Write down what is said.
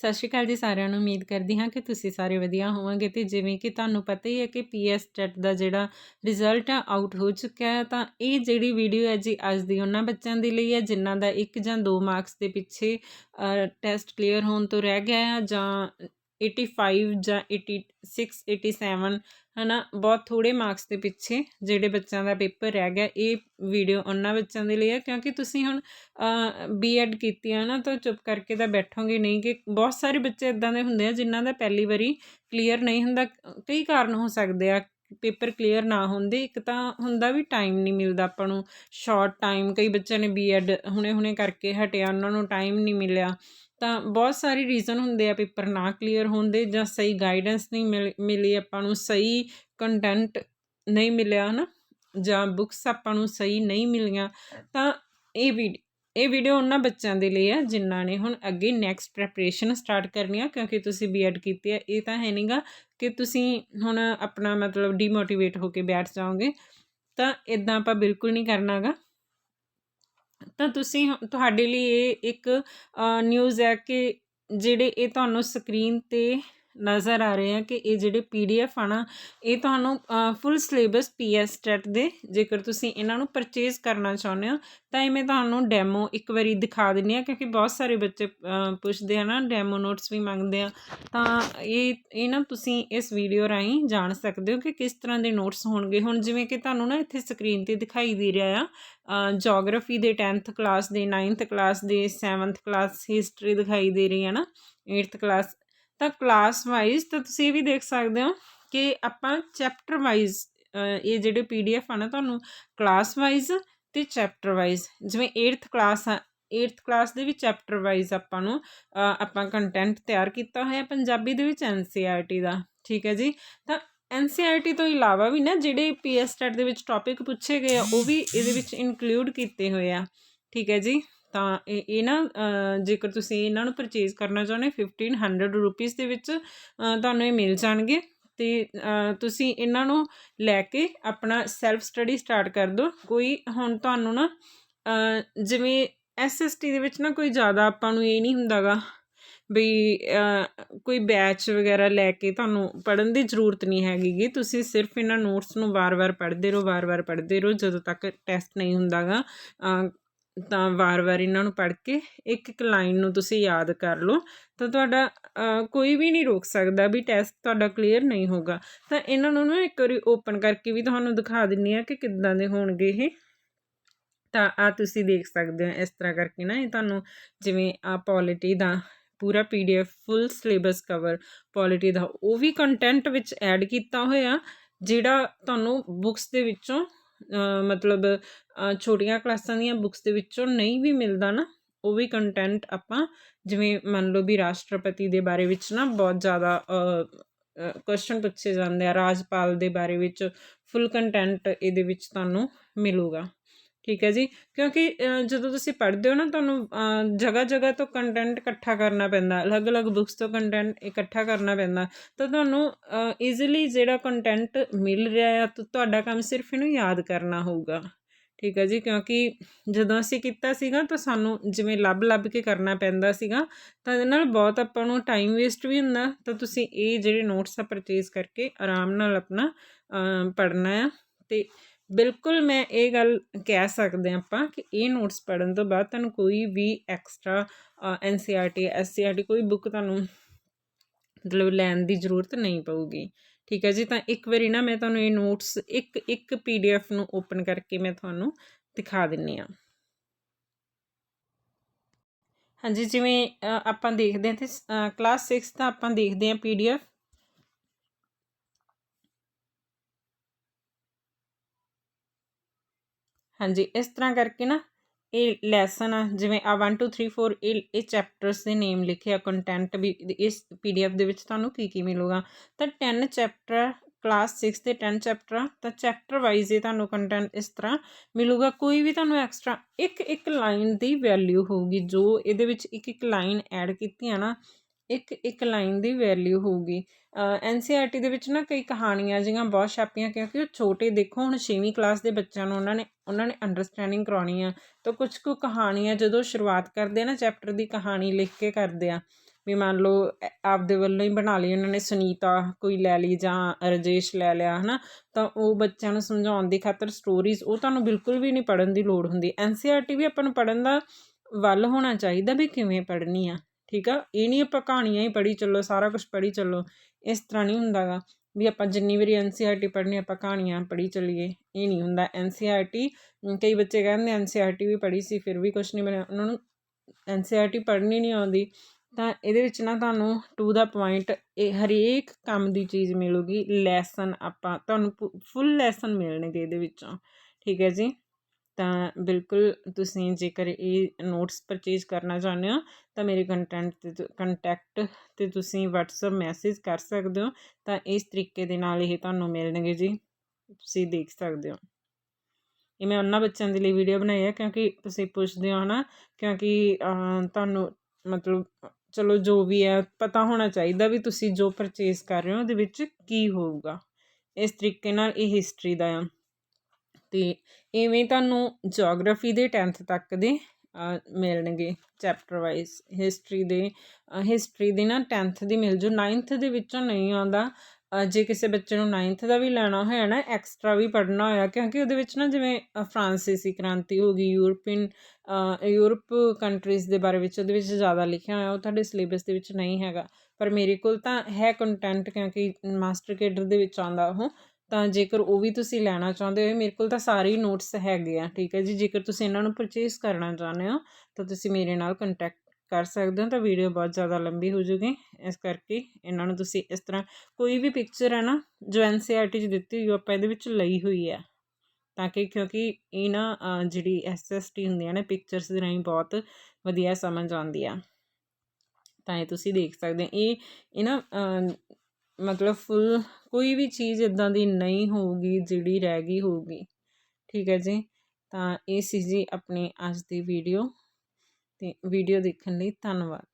ਸਤਿ ਸ਼੍ਰੀ ਅਕਾਲ ਜੀ ਸਾਰਿਆਂ ਨੂੰ, ਉਮੀਦ ਕਰਦੀ ਹਾਂ ਕਿ ਤੁਸੀਂ ਸਾਰੇ ਵਧੀਆ ਹੋਵੋਗੇ। ਤੇ ਜਿਵੇਂ ਕਿ ਤੁਹਾਨੂੰ ਪਤਾ ਹੀ ਹੈ ਕਿ ਪੀਐਸ ਟੈਟ ਦਾ ਜਿਹੜਾ ਰਿਜ਼ਲਟ ਆ ਆਊਟ ਹੋ ਚੁੱਕਿਆ ਹੈ। ਤਾਂ ਇਹ ਜਿਹੜੀ ਵੀਡੀਓ ਹੈ ਜੀ, ਅੱਜ ਦੀ ਉਹਨਾਂ ਬੱਚਿਆਂ ਦੇ ਲਈ ਹੈ, ਜਿਨ੍ਹਾਂ ਦਾ 1 ਜਾਂ 2 ਮਾਰਕਸ ਦੇ ਪਿੱਛੇ ਟੈਸਟ ਕਲੀਅਰ ਹੋਣ ਤੋਂ ਰਹਿ ਗਿਆ ਹੈ ਜਾਂ 85 ਜਾਂ 86 87 ਹਨਾ, ਬਹੁਤ ਥੋੜੇ ਮਾਰਕਸ ਦੇ ਪਿੱਛੇ ਜਿਹੜੇ ਬੱਚਿਆਂ ਦਾ ਪੇਪਰ ਰਹਿ ਗਿਆ। ਇਹ ਵੀਡੀਓ ਉਹਨਾਂ ਬੱਚਿਆਂ ਦੇ ਲਈ ਹੈ ਕਿਉਂਕਿ ਤੁਸੀਂ ਹੁਣ ਬੀਐਡ ਕੀਤੀ ਹੈ ਨਾ, ਤਾਂ ਚੁੱਪ ਕਰਕੇ ਤਾਂ ਬੈਠੋਗੇ ਨਹੀਂ ਕਿ ਬਹੁਤ ਸਾਰੇ ਬੱਚੇ ਇਦਾਂ ਦੇ ਹੁੰਦੇ ਆ, ਜਿਨ੍ਹਾਂ ਦਾ ਪਹਿਲੀ ਵਾਰੀ ਕਲੀਅਰ ਨਹੀਂ ਹੁੰਦਾ। ਕਈ ਕਾਰਨ ਹੋ ਸਕਦੇ ਆ, ਪੇਪਰ ਕਲੀਅਰ ਨਾ ਹੁੰਦੇ, ਇੱਕ ਤਾਂ ਹੁੰਦਾ ਵੀ ਟਾਈਮ ਨਹੀਂ ਮਿਲਦਾ ਆਪਾਂ ਨੂੰ ਸ਼ਾਰਟ ਟਾਈਮ ਕਈ ਬੱਚਿਆਂ ਨੇ ਬੀਐਡ ਹੁਣੇ ਹੁਣੇ ਕਰਕੇ ਹਟਿਆ, ਉਹਨਾਂ ਨੂੰ ਟਾਈਮ ਨਹੀਂ ਮਿਲਿਆ। ਤਾਂ ਬਹੁਤ ਸਾਰੇ ਰੀਜ਼ਨ ਹੁੰਦੇ ਆ ਪੇਪਰ ਨਾ ਕਲੀਅਰ ਹੋਣ ਦੇ ਜਾਂ ਸਹੀ ਗਾਈਡੈਂਸ ਨਹੀਂ ਮਿਲੀ ਆਪਾਂ ਨੂੰ, ਸਹੀ ਕੰਟੈਂਟ ਨਹੀਂ ਮਿਲਿਆ ਨਾ ਜਾਂ ਬੁੱਕਸ ਆਪਾਂ ਨੂੰ ਸਹੀ ਨਹੀਂ ਮਿਲੀਆਂ, ਤਾਂ ਇਹ ਵੀ ਇਹ ਵੀਡੀਓ ਉਹਨਾਂ ਬੱਚਿਆਂ ਦੇ ਲਈ ਆ ਜਿਨ੍ਹਾਂ ਨੇ ਹੁਣ ਅੱਗੇ ਨੈਕਸਟ ਪ੍ਰੈਪਰੇਸ਼ਨ ਸਟਾਰਟ ਕਰਨੀ ਆ, ਕਿਉਂਕਿ ਤੁਸੀਂ ਬੀਐਡ ਕੀਤੀ ਹੈ ਇਹ ਤਾਂ ਹੈ ਨਹੀਂਗਾ ਕਿ ਤੁਸੀਂ ਹੁਣ ਆਪਣਾ ਮਤਲਬ ਡੀਮੋਟੀਵੇਟ ਹੋ ਕੇ ਬੈਠ ਜਾਓਗੇ, ਤਾਂ ਇਦਾਂ ਆਪਾਂ ਬਿਲਕੁਲ ਨਹੀਂ ਕਰਨਾਗਾ। ਤਾਂ ਤੁਸੀਂ ਤੁਹਾਡੇ ਲਈ ਇਹ ਇੱਕ ਨਿਊਜ਼ ਹੈ ਕਿ ਜਿਹੜੇ ਇਹ ਤੁਹਾਨੂੰ ਸਕਰੀਨ ਤੇ ਨਜ਼ਰ ਆ ਰਹੇ ਆ ਕਿ ਇਹ ਜਿਹੜੇ ਪੀਡੀਐਫ ਆ ਨਾ, ਇਹ ਤੁਹਾਨੂੰ ਫੁੱਲ ਸਿਲੇਬਸ ਪੀਐਸ ਟੈਟ ਦੇ, ਜੇਕਰ ਤੁਸੀਂ ਇਹਨਾਂ ਨੂੰ ਪਰਚੇਜ਼ ਕਰਨਾ ਚਾਹੁੰਦੇ ਹੋ, ਤਾਂ ਇਹ ਮੈਂ ਤੁਹਾਨੂੰ ਡੈਮੋ ਇੱਕ ਵਾਰੀ ਦਿਖਾ ਦਿੰਨੀ ਆ ਕਿਉਂਕਿ ਬਹੁਤ ਸਾਰੇ ਬੱਚੇ ਪੁੱਛਦੇ ਆ ਨਾ ਡੈਮੋ ਨੋਟਸ ਵੀ ਮੰਗਦੇ ਆ, ਤਾਂ ਇਹ ਇਹ ਨਾ ਤੁਸੀਂ ਇਸ ਵੀਡੀਓ ਰਾਹੀਂ ਜਾਣ ਸਕਦੇ ਹੋ ਕਿ ਕਿਸ ਤਰ੍ਹਾਂ ਦੇ ਨੋਟਸ ਹੋਣਗੇ। ਹੁਣ ਜਿਵੇਂ ਕਿ ਤੁਹਾਨੂੰ ਨਾ ਇੱਥੇ ਸਕਰੀਨ ਤੇ ਦਿਖਾਈ ਦੇ ਰਿਹਾ ਆ ਜੀਓਗ੍ਰਾਫੀ ਦੇ 10th ਕਲਾਸ ਦੇ 9th ਕਲਾਸ ਦੇ 7th ਕਲਾਸ ਹਿਸਟਰੀ ਦਿਖਾਈ ਦੇ ਰਹੀ ਹੈ ਨਾ 8th ਕਲਾਸ ਤਾਂ ਕਲਾਸ ਵਾਈਜ਼ ਤਾਂ ਤੁਸੀਂ ਇਹ ਵੀ ਦੇਖ ਸਕਦੇ ਹੋ ਕਿ ਆਪਾਂ ਚੈਪਟਰ ਵਾਈਜ਼ ਇਹ ਜਿਹੜੇ ਪੀਡੀਐਫ ਆ ਨਾ ਤੁਹਾਨੂੰ ਕਲਾਸ ਵਾਈਜ਼ ਤੇ ਚੈਪਟਰ ਵਾਈਜ਼ ਜਿਵੇਂ 8th ਕਲਾਸ ਆ 8th ਕਲਾਸ ਦੇ ਵਿੱਚ ਚੈਪਟਰ ਵਾਈਜ਼ ਆਪਾਂ ਨੂੰ ਆਪਾਂ ਕੰਟੈਂਟ ਤਿਆਰ ਕੀਤਾ ਹੋਇਆ ਪੰਜਾਬੀ ਦੇ ਵਿੱਚ ਐਨਸੀਆਰਟੀ ਦਾ, ਠੀਕ ਹੈ ਜੀ? ਤਾਂ ਐਨਸੀਆਰਟੀ ਤੋਂ ਇਲਾਵਾ ਵੀ ਨਾ ਜਿਹੜੇ ਪੀਐਸਟੈਟ ਦੇ ਵਿੱਚ ਟੌਪਿਕ ਪੁੱਛੇ ਗਏ ਆ, ਉਹ ਵੀ ਇਹਦੇ ਵਿੱਚ ਇਨਕਲੂਡ ਕੀਤੇ ਹੋਏ ਆ, ਠੀਕ ਹੈ ਜੀ? ਤਾਂ ਇਹ ਇਹ ਨਾ ਜੇਕਰ ਤੁਸੀਂ ਇਹਨਾਂ ਨੂੰ ਪਰਚੇਜ਼ ਕਰਨਾ ਚਾਹੁੰਦੇ 1500 ਰੁਪੀਸ ਦੇ ਵਿੱਚ ਤੁਹਾਨੂੰ ਇਹ ਮਿਲ ਜਾਣਗੇ। ਤੇ ਤੁਸੀਂ ਇਹਨਾਂ ਨੂੰ ਲੈ ਕੇ ਆਪਣਾ ਸੈਲਫ ਸਟੱਡੀ ਸਟਾਰਟ ਕਰ ਦਿਓ। ਕੋਈ ਹੁਣ ਤੁਹਾਨੂੰ ਨਾ ਜਿਵੇਂ ਐਸਐਸਟੀ ਦੇ ਵਿੱਚ ਨਾ ਕੋਈ ਜ਼ਿਆਦਾ ਆਪਾਂ ਨੂੰ ਇਹ ਨਹੀਂ ਹੁੰਦਾਗਾ ਵੀ ਕੋਈ ਬੈਚ ਵਗੈਰਾ ਲੈ ਕੇ ਤੁਹਾਨੂੰ ਪੜਨ ਦੀ ਜ਼ਰੂਰਤ ਨਹੀਂ ਹੈਗੀ ਤੁਸੀਂ ਸਿਰਫ ਇਹਨਾਂ ਨੋਟਸ ਨੂੰ ਵਾਰ-ਵਾਰ ਪੜ੍ਹਦੇ ਰਹੋ, ਵਾਰ-ਵਾਰ ਪੜ੍ਹਦੇ ਰਹੋ, ਜਦੋਂ ਤੱਕ ਟੈਸਟ ਨਹੀਂ ਹੁੰਦਾਗਾ। ਤਾਂ ਵਾਰ-ਵਾਰ ਇਹਨਾਂ ਨੂੰ ਪੜ੍ਹ ਕੇ ਇੱਕ ਇੱਕ ਲਾਈਨ ਨੂੰ ਤੁਸੀਂ ਯਾਦ ਕਰ ਲਓ, ਤਾਂ ਤੁਹਾਡਾ ਕੋਈ ਵੀ ਨਹੀਂ ਰੋਕ ਸਕਦਾ ਵੀ ਟੈਸਟ ਤੁਹਾਡਾ ਕਲੀਅਰ ਨਹੀਂ ਹੋਗਾ ਤਾਂ ਇਹਨਾਂ ਨੂੰ ਨਾ ਇੱਕ ਵਾਰੀ ਓਪਨ ਕਰਕੇ ਵੀ ਤੁਹਾਨੂੰ ਦਿਖਾ ਦਿੰਨੀ ਆ ਕਿ ਕਿੱਦਾਂ ਦੇ ਹੋਣਗੇ ਇਹ। ਤਾਂ ਆ ਤੁਸੀਂ ਦੇਖ ਸਕਦੇ ਹੋ ਇਸ ਤਰ੍ਹਾਂ ਕਰਕੇ ਨਾ ਇਹ ਤੁਹਾਨੂੰ ਜਿਵੇਂ ਆ ਪੋਲਿਟੀ ਦਾ ਪੂਰਾ PDF full syllabus cover polity ਦਾ ਉਹ ਵੀ ਕੰਟੈਂਟ ਵਿੱਚ ਐਡ ਕੀਤਾ ਹੋਇਆ, ਜਿਹੜਾ ਤੁਹਾਨੂੰ ਬੁੱਕਸ ਦੇ ਵਿੱਚੋਂ ਮਤਲਬ ਛੋਟੀਆਂ ਕਲਾਸਾਂ ਦੀਆਂ ਬੁੱਕਸ ਦੇ ਵਿੱਚੋਂ ਨਹੀਂ ਵੀ ਮਿਲਦਾ ਨਾ, ਉਹ ਵੀ ਕੰਟੈਂਟ ਆਪਾਂ ਜਿਵੇਂ ਮੰਨ ਲਓ ਵੀ ਰਾਸ਼ਟਰਪਤੀ ਦੇ ਬਾਰੇ ਵਿੱਚ ਨਾ ਬਹੁਤ ਜ਼ਿਆਦਾ ਕੁਐਸਚਨ ਪੁੱਛੇ ਜਾਂਦੇ ਆ, ਰਾਜਪਾਲ ਦੇ ਬਾਰੇ ਵਿੱਚ ਫੁੱਲ ਕੰਟੈਂਟ ਇਹਦੇ ਵਿੱਚ ਤੁਹਾਨੂੰ ਮਿਲੂਗਾ। ਠੀਕ ਹੈ ਜੀ, ਕਿਉਂਕਿ ਜਦੋਂ ਤੁਸੀਂ ਪੜ੍ਹਦੇ ਹੋ ਨਾ, ਤੁਹਾਨੂੰ ਜਗ੍ਹਾ ਜਗ੍ਹਾ ਤੋਂ ਕੰਟੈਂਟ ਇਕੱਠਾ ਕਰਨਾ ਪੈਂਦਾ, ਅਲੱਗ-ਅਲੱਗ ਬੁੱਕਸ ਤੋਂ ਕੰਟੈਂਟ ਇਕੱਠਾ ਕਰਨਾ ਪੈਂਦਾ, ਤਾਂ ਤੁਹਾਨੂੰ ਈਜ਼ੀਲੀ ਜਿਹੜਾ ਕੰਟੈਂਟ ਮਿਲ ਰਿਹਾ ਹੈ ਤੁਹਾਡਾ ਕੰਮ ਸਿਰਫ ਇਹਨੂੰ ਯਾਦ ਕਰਨਾ ਹੋਊਗਾ। ਠੀਕ ਹੈ ਜੀ, ਕਿਉਂਕਿ ਜਦੋਂ ਅਸੀਂ ਕੀਤਾ ਸੀਗਾ, ਤਾਂ ਸਾਨੂੰ ਜਿਵੇਂ ਲੱਭ-ਲੱਭ ਕੇ ਕਰਨਾ ਪੈਂਦਾ ਸੀਗਾ, ਤਾਂ ਇਹਦੇ ਨਾਲ ਬਹੁਤ ਆਪਾਂ ਨੂੰ ਟਾਈਮ ਵੇਸਟ ਵੀ ਹੁੰਦਾ, ਤਾਂ ਤੁਸੀਂ ਇਹ ਜਿਹੜੇ ਨੋਟਸ ਆ ਪਰਚੇਸ ਕਰਕੇ ਆਰਾਮ ਨਾਲ ਆਪਣਾ ਪੜ੍ਹਨਾ ਆ, ਤੇ ਬਿਲਕੁਲ ਮੈਂ ਇਹ ਗੱਲ ਕਹਿ ਸਕਦੇ ਆਪਾਂ ਕਿ ਇਹ ਨੋਟਸ ਪੜਨ ਤੋਂ ਬਾਅਦ ਤੁਹਾਨੂੰ ਕੋਈ ਵੀ ਐਕਸਟਰਾ ਐਨਸੀਆਰਟੀ ਐਸਸੀਆਰਟੀ ਕੋਈ ਬੁੱਕ ਤੁਹਾਨੂੰ ਮਤਲਬ ਲੈਣ ਦੀ ਜ਼ਰੂਰਤ ਨਹੀਂ ਪਊਗੀ। ਠੀਕ ਹੈ ਜੀ? ਤਾਂ ਇੱਕ ਵਾਰੀ ਨਾ ਮੈਂ ਤੁਹਾਨੂੰ ਇਹ ਨੋਟਸ ਇੱਕ ਇੱਕ ਪੀਡੀਐਫ ਨੂੰ ਓਪਨ ਕਰਕੇ ਮੈਂ ਤੁਹਾਨੂੰ ਦਿਖਾ ਦਿੰਨੀ ਆ ਹਾਂਜੀ, ਜਿਵੇਂ ਆਪਾਂ ਦੇਖਦੇ ਹਾਂ ਤੇ ਕਲਾਸ 6 ਦਾ ਆਪਾਂ ਦੇਖਦੇ ਹਾਂ ਪੀਡੀਐਫ ਹਾਂਜੀ, ਇਸ ਤਰ੍ਹਾਂ ਕਰਕੇ ਨਾ ਇਹ ਲੈਸਨ ਆ, ਜਿਵੇਂ ਆ 1 2 3 4 ਇਹ ਇਹ ਚੈਪਟਰਸ ਦੇ ਨੇਮ ਲਿਖੇ ਆ ਕੰਟੈਂਟ ਵੀ ਇਸ ਪੀਡੀਐਫ ਦੇ ਵਿੱਚ ਤੁਹਾਨੂੰ ਕੀ ਕੀ ਮਿਲੂਗਾ। ਤਾਂ 10 ਚੈਪਟਰ ਕਲਾਸ 6 ਦੇ 10 ਚੈਪਟਰ ਤਾਂ ਚੈਪਟਰ ਵਾਈਜ਼ ਇਹ ਤੁਹਾਨੂੰ ਕੰਟੈਂਟ ਇਸ ਤਰ੍ਹਾਂ ਮਿਲੂਗਾ। ਕੋਈ ਵੀ ਤੁਹਾਨੂੰ ਐਕਸਟਰਾ ਇੱਕ ਇੱਕ ਲਾਈਨ ਦੀ ਵੈਲਿਊ ਹੋਊਗੀ, ਜੋ ਇਹਦੇ ਵਿੱਚ ਇੱਕ ਇੱਕ ਲਾਈਨ ਐਡ ਕੀਤੀ ਆ ਨਾ ਇੱਕ ਇੱਕ ਲਾਈਨ ਦੀ ਵੈਲਿਊ ਹੋਊਗੀ। ਐਨਸੀਆਰਟੀ ਦੇ ਵਿੱਚ ਨਾ ਕਈ ਕਹਾਣੀਆਂ ਜਿਹੀਆਂ ਬਹੁਤ ਛਾਪੀਆਂ ਕਿਉਂਕਿ ਉਹ ਛੋਟੇ ਦੇਖੋ, ਹੁਣ 6ਵੀਂ ਕਲਾਸ ਦੇ ਬੱਚਿਆਂ ਨੂੰ ਉਹਨਾਂ ਨੇ ਉਹਨਾਂ ਨੇ ਅੰਡਰਸਟੈਂਡਿੰਗ ਕਰਾਉਣੀ ਆ ਤਾਂ ਕੁਝ ਕੁ ਕਹਾਣੀਆਂ ਜਦੋਂ ਸ਼ੁਰੂਆਤ ਕਰਦੇ ਆ ਨਾ ਚੈਪਟਰ ਦੀ ਕਹਾਣੀ ਲਿਖ ਕੇ ਕਰਦੇ ਆ, ਵੀ ਮੰਨ ਲਓ ਆਪਦੇ ਵੱਲੋਂ ਹੀ ਬਣਾ ਲਈ ਉਹਨਾਂ ਨੇ ਸੁਨੀਤਾ, ਕੋਈ ਲੈ ਲਈ ਜਾਂ ਰਜੇਸ਼ ਲੈ ਲਿਆ, ਹਨਾ? ਤਾਂ ਉਹ ਬੱਚਿਆਂ ਨੂੰ ਸਮਝਾਉਣ ਦੀ ਖਾਤਰ ਸਟੋਰੀਜ਼ ਉਹ ਤੁਹਾਨੂੰ ਬਿਲਕੁਲ ਵੀ ਨਹੀਂ ਪੜ੍ਹਨ ਦੀ ਲੋੜ ਹੁੰਦੀ। ਐਨਸੀਆਰਟੀ ਵੀ ਆਪਾਂ ਨੂੰ ਪੜ੍ਹਨ ਦਾ ਵੱਲ ਹੋਣਾ ਚਾਹੀਦਾ ਵੀ ਕਿਵੇਂ ਪੜ੍ਹਨੀ ਆ। ਠੀਕ ਆ? ਇਹ ਨਹੀਂ ਆਪਾਂ ਕਹਾਣੀਆਂ ਹੀ ਪੜ੍ਹੀ ਚੱਲੋ, ਸਾਰਾ ਕੁਝ ਪੜ੍ਹੀ ਚੱਲੋ। ਇਸ ਤਰ੍ਹਾਂ ਨਹੀਂ ਹੁੰਦਾਗਾ। ਵੀ ਆਪਾਂ ਜਿੰਨੀ ਵਾਰੀ ਐਨਸੀਆਰਟੀ ਪੜ੍ਹਨੀ ਆਪਾਂ ਕਹਾਣੀਆਂ ਪੜ੍ਹੀ ਚੱਲੀਏ। ਇਹ ਨਹੀਂ ਹੁੰਦਾ। ਐਨਸੀਆਰਟੀ ਕਈ ਬੱਚੇ ਕਹਿੰਦੇ ਐਨਸੀਆਰਟੀ ਵੀ ਪੜ੍ਹੀ ਸੀ, ਫਿਰ ਵੀ ਕੁਝ ਨਹੀਂ ਬਣਿਆ। ਉਹਨਾਂ ਨੂੰ ਐਨਸੀਆਰਟੀ ਪੜ੍ਹਨੀ ਨਹੀਂ ਆਉਂਦੀ। ਤਾਂ ਇਹਦੇ ਵਿੱਚ ਨਾ ਤੁਹਾਨੂੰ ਟੂ ਦਾ ਪੁਆਇੰਟ ਇਹ ਹਰੇਕ ਕੰਮ ਦੀ ਚੀਜ਼ ਮਿਲੂਗੀ। ਲੈਸਨ ਆਪਾਂ, ਤੁਹਾਨੂੰ ਫੁੱਲ ਲੈਸਨ ਮਿਲਣਗੇ ਇਹਦੇ ਵਿੱਚੋਂ। ਠੀਕ ਹੈ ਜੀ? ਤਾਂ ਬਿਲਕੁਲ ਤੁਸੀਂ ਜੇਕਰ ਇਹ ਨੋਟਸ ਪਰਚੇਜ਼ ਕਰਨਾ ਚਾਹੁੰਦੇ ਹੋ, ਤਾਂ ਮੇਰੇ ਕੰਟੈਂਟ ਤੇ ਕੰਟੈਕਟ ਤੇ ਤੁਸੀਂ WhatsApp ਮੈਸੇਜ ਕਰ ਸਕਦੇ ਹੋ, ਤਾਂ ਇਸ ਤਰੀਕੇ ਦੇ ਨਾਲ ਇਹ ਤੁਹਾਨੂੰ ਮਿਲਣਗੇ ਜੀ, ਤੁਸੀਂ ਦੇਖ ਸਕਦੇ ਹੋ। ਇਹ ਮੈਂ ਉਹਨਾਂ ਬੱਚਿਆਂ ਦੇ ਲਈ ਵੀਡੀਓ ਬਣਾਈ ਹੈ ਕਿਉਂਕਿ ਤੁਸੀਂ ਪੁੱਛਦੇ ਹੋ ਨਾ ਕਿਉਂਕਿ ਤੁਹਾਨੂੰ ਮਤਲਬ ਚਲੋ ਜੋ ਵੀ ਹੈ, ਪਤਾ ਹੋਣਾ ਚਾਹੀਦਾ ਵੀ ਤੁਸੀਂ ਜੋ ਪਰਚੇਜ਼ ਕਰ ਰਹੇ ਹੋ ਉਹਦੇ ਵਿੱਚ ਕੀ ਹੋਊਗਾ। ਇਸ ਤਰੀਕੇ ਨਾਲ ਇਹ ਹਿਸਟਰੀ ਦਾ ਆ। ਤੇ ਇਵੇਂ ਤੁਹਾਨੂੰ ਜੋਗ੍ਰਾਫੀ ਦੇ 10th ਤੱਕ ਦੇ ਮਿਲਣਗੇ ਚੈਪਟਰ ਵਾਈਜ਼ ਹਿਸਟਰੀ ਦੇ ਹਿਸਟਰੀ ਦੀ ਨਾ 10th ਦੀ ਮਿਲ ਜੂ 9th ਦੇ ਵਿੱਚੋਂ ਨਹੀਂ ਆਉਂਦਾ ਜੇ ਕਿਸੇ ਬੱਚੇ ਨੂੰ 9th ਦਾ ਵੀ ਲੈਣਾ ਹੋਇਆ ਨਾ ਐਕਸਟਰਾ ਵੀ ਪੜ੍ਹਨਾ ਹੋਇਆ ਕਿਉਂਕਿ ਉਹਦੇ ਵਿੱਚ ਨਾ ਜਿਵੇਂ ਅ, ਫਰਾਂਸੀਸੀ ਕ੍ਰਾਂਤੀ ਹੋ ਗਈ ਯੂਰਪੀਅਨ ਯੂਰਪ ਕੰਟਰੀਜ਼ ਦੇ ਬਾਰੇ ਵਿੱਚ ਉਹਦੇ ਵਿੱਚ ਜ਼ਿਆਦਾ ਲਿਖਿਆ ਹੋਇਆ ਉਹ ਤੁਹਾਡੇ ਸਿਲੇਬਸ ਦੇ ਵਿੱਚ ਨਹੀਂ ਹੈਗਾ। ਪਰ ਮੇਰੇ ਕੋਲ ਤਾਂ ਹੈ ਕੰਟੈਂਟ ਕਿਉਂਕਿ ਮਾਸਟਰ ਕੇਡਰ ਦੇ ਵਿੱਚ ਆਉਂਦਾ ਉਹ। ਤਾਂ ਜੇਕਰ ਉਹ ਵੀ ਤੁਸੀਂ ਲੈਣਾ ਚਾਹੁੰਦੇ ਹੋ ਮੇਰੇ ਕੋਲ ਤਾਂ ਸਾਰੇ ਹੀ ਨੋਟਸ ਹੈਗੇ ਆ ਠੀਕ ਹੈ ਜੀ। ਜੇਕਰ ਤੁਸੀਂ ਇਹਨਾਂ ਨੂੰ ਪਰਚੇਸ ਕਰਨਾ ਚਾਹੁੰਦੇ ਹੋ ਤਾਂ ਤੁਸੀਂ ਮੇਰੇ ਨਾਲ ਕੰਟੈਕਟ ਕਰ ਸਕਦੇ ਹੋ ਤਾਂ ਵੀਡੀਓ ਬਹੁਤ ਜ਼ਿਆਦਾ ਲੰਬੀ ਹੋ ਜੂਗੀ। ਇਸ ਕਰਕੇ ਇਹਨਾਂ ਨੂੰ ਤੁਸੀਂ ਇਸ ਤਰ੍ਹਾਂ ਕੋਈ ਵੀ ਪਿਕਚਰ ਹੈ ਨਾ ਜੋ ਐਨਸੀਆਰਟੀ 'ਚ ਦਿੱਤੀ ਹੋਈ ਉਹ ਆਪਾਂ ਇਹਦੇ ਵਿੱਚ ਲਈ ਹੋਈ ਹੈ ਤਾਂ ਕਿ ਕਿਉਂਕਿ ਇਹ ਨਾ ਅ, ਜਿਹੜੀ ਐਸਐਸਟੀ ਹੁੰਦੀ ਹੈ ਨਾ ਪਿਕਚਰਸ ਦੇ ਰਾਹੀਂ ਬਹੁਤ ਵਧੀਆ ਸਮਝ ਆਉਂਦੀ ਆ। ਤਾਂ ਇਹ ਤੁਸੀਂ ਦੇਖ ਸਕਦੇ ਹੋ। ਇਹ ਇਹ ਨਾ ਮਤਲਬ ਫੁੱਲ ਕੋਈ ਵੀ ਚੀਜ਼ ਇੱਦਾਂ ਦੀ ਨਹੀਂ ਹੋਊਗੀ, ਜਿਹੜੀ ਰਹਿ ਗਈ ਹੋਊਗੀ। ਠੀਕ ਹੈ ਜੀ? ਤਾਂ ਇਹ ਸੀ ਜੀ ਆਪਣੀ ਅੱਜ ਦੀ ਵੀਡੀਓ ਅਤੇ ਵੀਡੀਓ ਦੇਖਣ ਲਈ ਧੰਨਵਾਦ।